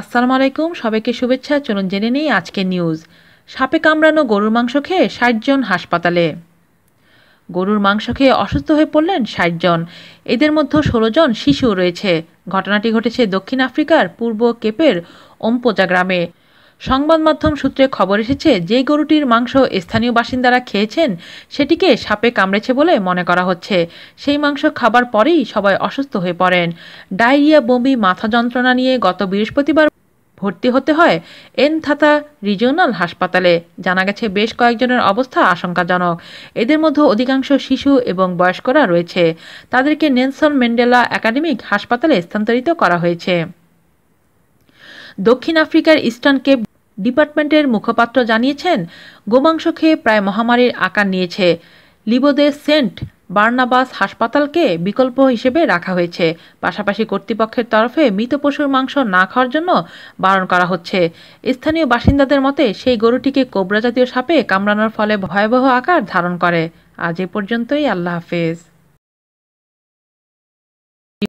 আসসালামু আলাইকুম, সবাইকে শুভেচ্ছা। চলুন জেনে নেই আজকের নিউজ সাপে কামড়ানো গরুর মাংস খেয়ে ষাটজন হাসপাতালে। গরুর মাংস খেয়ে অসুস্থ হয়ে পড়লেন ষাটজন এদের মধ্যে ষোলো জন শিশু রয়েছে। ঘটনাটি ঘটেছে দক্ষিণ আফ্রিকার পূর্ব কেপের ওমপোজা গ্রামে। সংবাদ মাধ্যম সূত্রে খবর এসেছে, যে গরুটির মাংস স্থানীয় বাসিন্দারা খেয়েছেন, সেটিকে সাপে কামড়েছে বলে মনে করা হচ্ছে। সেই মাংস খাবার পরেই সবাই অসুস্থ হয়ে পড়েন। ডায়রিয়া, বমি, মাথা যন্ত্রণা নিয়ে গত বৃহস্পতিবার ভর্তি হতে হয় এনথাতা রিজিওনাল হাসপাতালে। জানা গেছে, বেশ কয়েকজনের অবস্থা আশঙ্কাজনক। এদের মধ্যে অধিকাংশ শিশু এবং বয়স্করা রয়েছে। তাদেরকে নেলসন ম্যান্ডেলা একাডেমিক হাসপাতালে স্থানান্তরিত করা হয়েছে। দক্ষিণ আফ্রিকার ইস্টার্ন কেপ ডিপার্টমেন্টের মুখপাত্র জানিয়েছেন, গোমাংস খেয়ে প্রায় মহামারীর আকার নিয়েছে। লিবোদে সেন্ট বার্নাবাস হাসপাতালকে বিকল্প হিসেবে রাখা হয়েছে। পাশাপাশি কর্তৃপক্ষের তরফে মৃত পশুর মাংস না খাওয়ার জন্য বারণ করা হচ্ছে। স্থানীয় বাসিন্দাদের মতে, সেই গরুটিকে কোবরা জাতীয় সাপে কামড়ানোর ফলে ভয়াবহ আকার ধারণ করে। আজ এ পর্যন্তই, আল্লাহ হাফেজ।